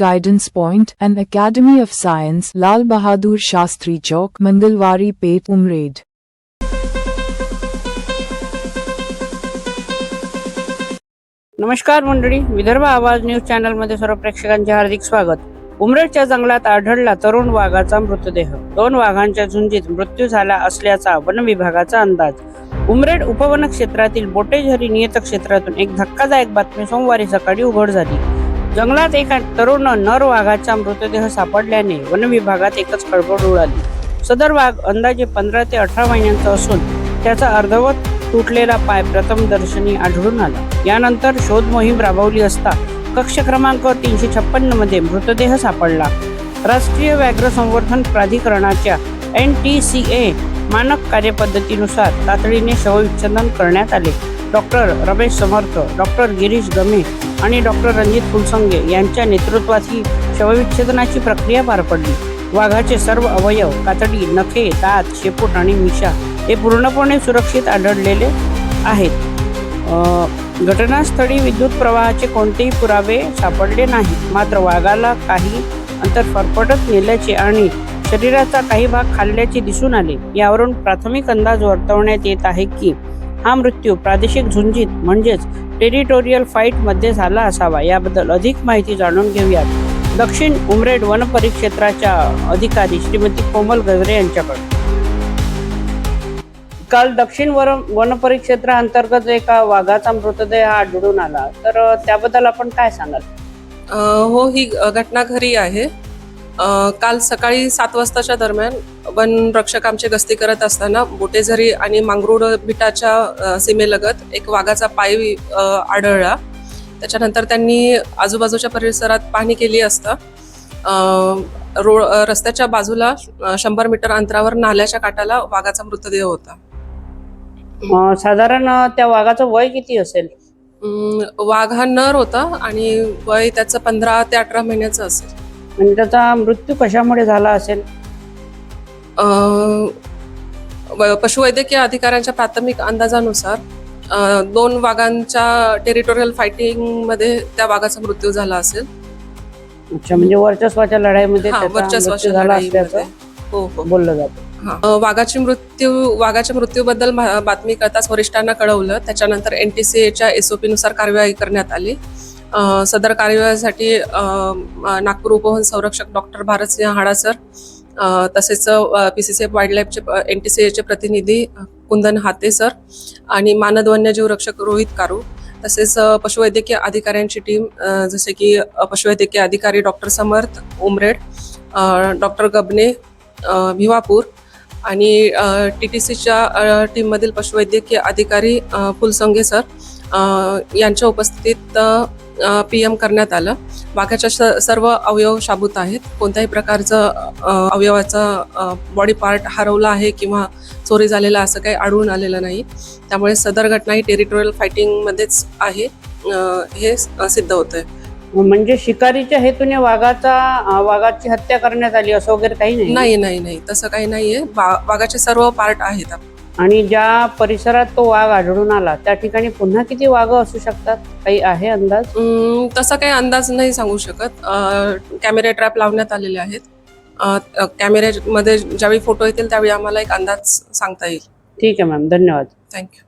Guidance Point and Academy of Science, Lal Bahadur Shastri Chowk, Mandalwari Pet Umraid. नमस्कार मंडळी विदर्भ आवाज news चॅनलमध्ये सर्व प्रेक्षकांचे हार्दिक स्वागत. उमरेडच्या जंगलात आढळला तरुण वाघाचा मृतदेह. दोन वाघांच्या झुंजीत मृत्यू झाला असल्याचा वन विभागाचा अंदाज. उमरेड उपवन क्षेत्रातील बोटेझरी नियत क्षेत्रातून एक धक्कादायक बातमी सोमवारी सकाळी उघड झाली. जंगलात एका तरुण नर वाघाचा मृतदेह सापडल्याने वन विभागात एकच खळबळ उडाली. सदर वाघ अंदाजे पंधरा ते अठरा महिन्यांचा असून त्याचा अर्धवट तुटलेला पाय प्रथम दर्शनी आढळून आला. यानंतर शोध मोहीम राबवली असता कक्ष क्रमांक तीनशे छप्पन्नमध्ये मृतदेह सापडला. राष्ट्रीय व्याघ्र संवर्धन प्राधिकरणाच्या एन टी सी ए मानक कार्यपद्धतीनुसार तातडीने शवविच्छेदन करण्यात आले. डॉक्टर रमेश समर्थ डॉक्टर गिरीश गमे आणि डॉक्टर रणजित फुलसंगे यांच्या नेतृत्वात ही शवविच्छेदनाची प्रक्रिया पार पडली. वाघाचे सर्व अवयव कातडी नखे दात शेपूट आणि मिशा हे पूर्णपणे सुरक्षित आढळलेले आहेत. घटनास्थळी विद्युत प्रवाहाचे कोणतेही पुरावे सापडले नाही मात्र वाघाला काही अंतर फरफटत नेल्याचे आणि शरीराचा काही भाग खाल्ल्याचे दिसून आले. यावरून प्राथमिक अंदाज वर्तवण्यात येत आहे की हा मृत्यू प्रादेशिक झुंजीत म्हणजेच टेरिटोरियल फाईटमध्ये झाला असावा याबद्दल अधिक माहिती जाणून घेऊयात. दक्षिण उमरेड वन परिक्षेत्राच्या अधिकारी श्रीमती कोमल गजरे यांच्याकडे काल दक्षिण वर वन परिक्षेत्राअंतर्गत एका वाघाचा मृतदेह आढळून आला. तर त्याबद्दल आपण काय सांगाल? हो ही घटना घरी आहे. काल सकाळी सात वाजताच्या दरम्यान वन रक्षक आमचे गस्ती करत असताना बोटेझरी आणि मांगरूळ बिटाच्या सीमेलगत एक वाघाचा पाय आढळला. त्याच्यानंतर त्यांनी आजूबाजूच्या परिसरात पाहणी केली असता रोड रस्त्याच्या बाजूला शंभर मीटर अंतरावर नाल्याच्या काठाला वाघाचा मृतदेह होता. साधारण त्या वाघाचं वय किती असेल? वाघ हा नर होता आणि वय त्याचं पंधरा ते अठरा महिन्याचं असेल. आणि त्याचा मृत्यू कशामुळे झाला असेल? पशुवैद्यकीय अधिकाऱ्यांच्या प्राथमिक अंदाजानुसार दोन वाघांच्या टेरिटोरियल फायटिंगमध्ये त्या वाघाचा मृत्यू झाला असेल. अच्छा म्हणजे वर्चस्वाच्या लढाईमध्ये वर्चस्वाच्या झाला. असल्याचं हो हो. बोललं जातं. वाघाची मृत्यू वाघाच्या मृत्यूबद्दल बातमी कळताच वरिष्ठांना कळवलं. त्याच्यानंतर एन टी सी एच्या एस ओ नुसार कार्यवाही करण्यात आली. सदर कार्यवाहीसाठी नागपूर उपवन संरक्षक डॉक्टर भारतसिंह हाडा सर तसेच P C C F wild लाईफचे N T C एचे प्रतिनिधी कुंदन हाते सर आणि मानद वन्यजीव रक्षक रोहित कारू तसेच पशुवैद्यकीय अधिकाऱ्यांची टीम जसे की पशुवैद्यकीय अधिकारी डॉक्टर समर्थ उमरेड डॉक्टर गबने भिवापूर आणि टी टी सीच्या टीममधील पशुवैद्यकीय अधिकारी फुलसंगे सर यांच्या उपस्थितीत पी एम करण्यात आलं. वाघाच्या स- सर्व अवयव शाबूत आहेत. कोणत्याही प्रकारचं अवयवाचा बॉडी पार्ट हरवला आहे किंवा चोरी झालेला असं काही आढळून आलेलं नाही. त्यामुळे सदर घटना ही टेरिटोरियल फायटिंगमध्येच आहे. हे सिद्ध होतंय. म्हणजे शिकारीच्या हेतूने वाघाचा वाघाची हत्या करण्यात आली असं वगैरे काही नाही? नाही नाही नाही. तसं काही नाहीये. वाघाचे सर्व पार्ट आहेत. आणि ज्या परिसरात तो वाघ आढळून आला त्या ठिकाणी पुन्हा किती वाघ असू शकतात? काही आहे अंदाज? तसा काही अंदाज नाही सांगू शकत. कॅमेरे ट्रॅप लावण्यात आलेले आहेत. कॅमेऱ्यामध्ये ज्यावेळी फोटो येतील त्यावेळी आम्हाला एक अंदाज सांगता येईल. ठीक आहे मॅम धन्यवाद. थँक्यू.